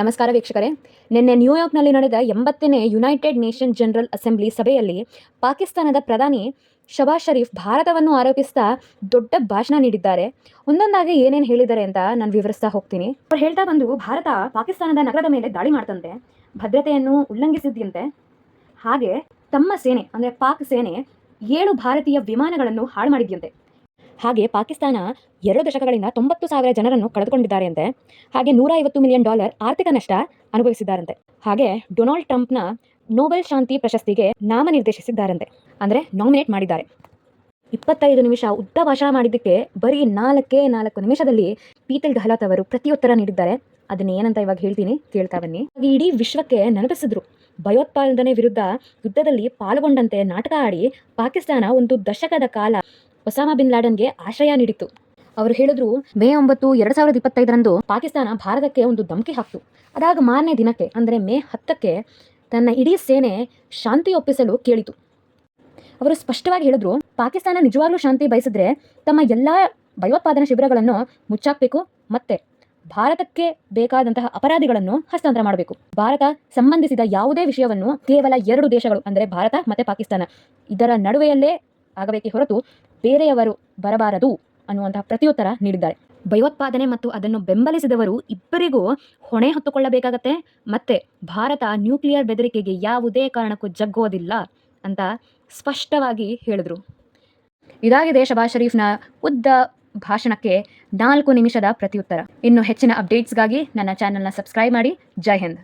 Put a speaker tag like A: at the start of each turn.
A: ನಮಸ್ಕಾರ ವೀಕ್ಷಕರೇ. ನಿನ್ನೆ ನ್ಯೂಯಾರ್ಕ್ನಲ್ಲಿ ನಡೆದ ಎಂಬತ್ತನೇ ಯುನೈಟೆಡ್ ನೇಷನ್ ಜನರಲ್ ಅಸೆಂಬ್ಲಿ ಸಭೆಯಲ್ಲಿ ಪಾಕಿಸ್ತಾನದ ಪ್ರಧಾನಿ ಶಬಾಜ್ ಷರೀಫ್ ಭಾರತವನ್ನು ಆರೋಪಿಸ್ತಾ ದೊಡ್ಡ ಭಾಷಣ ನೀಡಿದ್ದಾರೆ. ಒಂದೊಂದಾಗಿ ಏನೇನು ಹೇಳಿದ್ದಾರೆ ಅಂತ ನಾನು ವಿವರಿಸ್ತಾ ಹೋಗ್ತೀನಿ. ಅವ್ರು ಹೇಳ್ತಾ ಬಂದು ಭಾರತ ಪಾಕಿಸ್ತಾನದ ನಗರದ ಮೇಲೆ ದಾಳಿ ಮಾಡ್ತಂತೆ, ಭದ್ರತೆಯನ್ನು ಉಲ್ಲಂಘಿಸಿದ್ಯಂತೆ. ಹಾಗೆ ತಮ್ಮ ಸೇನೆ, ಅಂದರೆ ಪಾಕ್ ಸೇನೆ, ಏಳು ಭಾರತೀಯ ವಿಮಾನಗಳನ್ನು ಹಾಳು ಮಾಡಿದ್ಯಂತೆ. ಹಾಗೆ ಪಾಕಿಸ್ತಾನ ಎರಡು ದಶಕಗಳಿಂದ ತೊಂಬತ್ತು ಸಾವಿರ ಜನರನ್ನು ಕಳೆದುಕೊಂಡಿದ್ದಾರೆಂತೆ ಹಾಗೆ ನೂರ ಐವತ್ತು ಮಿಲಿಯನ್ ಡಾಲರ್ ಆರ್ಥಿಕ ನಷ್ಟ ಅನುಭವಿಸಿದ್ದಾರಂತೆ. ಹಾಗೆ ಡೊನಾಲ್ಡ್ ಟ್ರಂಪ್ನ ನೋಬೆಲ್ ಶಾಂತಿ ಪ್ರಶಸ್ತಿಗೆ ನಾಮನಿರ್ದೇಶಿಸಿದ್ದಾರಂತೆ ಅಂದರೆ ನಾಮಿನೇಟ್ ಮಾಡಿದ್ದಾರೆ. ಇಪ್ಪತ್ತೈದು ನಿಮಿಷ ಉದ್ದ ಭಾಷಣ ಮಾಡಿದ್ದಕ್ಕೆ ಬರೀ ನಾಲ್ಕೇ ನಾಲ್ಕು ನಿಮಿಷದಲ್ಲಿ ಪೀತಲ್ ಗೆಹ್ಲಾತ್ ಅವರು ಪ್ರತಿಯುತ್ತರ ನೀಡಿದ್ದಾರೆ. ಅದನ್ನ ಏನಂತ ಇವಾಗ ಹೇಳ್ತೀನಿ, ಕೇಳ್ತಾ ಬನ್ನಿ. ಇಡೀ ವಿಶ್ವಕ್ಕೆ ನೆನಪಿಸಿದ್ರು. ಭಯೋತ್ಪಾದನೆ ವಿರುದ್ಧ ಯುದ್ಧದಲ್ಲಿ ಪಾಲ್ಗೊಂಡಂತೆ ನಾಟಕ ಆಡಿ ಪಾಕಿಸ್ತಾನ ಒಂದು ದಶಕದ ಕಾಲ ಒಸಾಮಾ ಬಿನ್ ಲಾಡನ್ಗೆ ಆಶ್ರಯ ನೀಡಿತ್ತು. ಅವರು ಹೇಳಿದ್ರು, ಮೇ ಒಂಬತ್ತು ಎರಡ್ ಸಾವಿರದ ಇಪ್ಪತ್ತೈದರಂದು ಪಾಕಿಸ್ತಾನ ಭಾರತಕ್ಕೆ ಒಂದು ಧಮಕಿ ಹಾಕ್ತು. ಅದಾಗ ಮಾರನೇ ದಿನಕ್ಕೆ, ಅಂದರೆ ಮೇ ಹತ್ತಕ್ಕೆ, ತನ್ನ ಇಡೀ ಸೇನೆ ಶಾಂತಿ ಒಪ್ಪಿಸಲು ಕೇಳಿತು. ಅವರು ಸ್ಪಷ್ಟವಾಗಿ ಹೇಳಿದ್ರು, ಪಾಕಿಸ್ತಾನ ನಿಜವಾಗ್ಲೂ ಶಾಂತಿ ಬಯಸಿದ್ರೆ ತಮ್ಮ ಎಲ್ಲ ಭಯೋತ್ಪಾದನಾ ಶಿಬಿರಗಳನ್ನು ಮುಚ್ಚಾಕ್ಬೇಕು, ಮತ್ತೆ ಭಾರತಕ್ಕೆ ಬೇಕಾದಂತಹ ಅಪರಾಧಿಗಳನ್ನು ಹಸ್ತಾಂತರ ಮಾಡಬೇಕು. ಭಾರತ ಸಂಬಂಧಿಸಿದ ಯಾವುದೇ ವಿಷಯವನ್ನು ಕೇವಲ ಎರಡು ದೇಶಗಳು, ಅಂದರೆ ಭಾರತ ಮತ್ತು ಪಾಕಿಸ್ತಾನ, ಇದರ ನಡುವೆಯಲ್ಲೇ ಆಗಬೇಕೆ ಹೊರತು ಬೇರೆಯವರು ಬರಬಾರದು ಅನ್ನುವಂತಹ ಪ್ರತಿಯುತ್ತರ ನೀಡಿದ್ದಾರೆ. ಭಯೋತ್ಪಾದನೆ ಮತ್ತು ಅದನ್ನು ಬೆಂಬಲಿಸಿದವರು ಇಬ್ಬರಿಗೂ ಹೊಣೆ ಹೊತ್ತುಕೊಳ್ಳಬೇಕಾಗತ್ತೆ. ಮತ್ತೆ ಭಾರತ ನ್ಯೂಕ್ಲಿಯರ್ ಬೆದರಿಕೆಗೆ ಯಾವುದೇ ಕಾರಣಕ್ಕೂ ಜಗ್ಗೋದಿಲ್ಲ ಅಂತ ಸ್ಪಷ್ಟವಾಗಿ ಹೇಳಿದ್ರು. ಇದಾಗಿದೆ ಶಬಾಜ್ ಶರೀಫ್ನ ಉದ್ದ ಭಾಷಣಕ್ಕೆ ನಾಲ್ಕು ನಿಮಿಷದ ಪ್ರತಿಯುತ್ತರ. ಇನ್ನು ಹೆಚ್ಚಿನ ಅಪ್ಡೇಟ್ಸ್ಗಾಗಿ ನನ್ನ ಚಾನಲ್ನ ಸಬ್ಸ್ಕ್ರೈಬ್ ಮಾಡಿ. ಜೈ ಹಿಂದ್.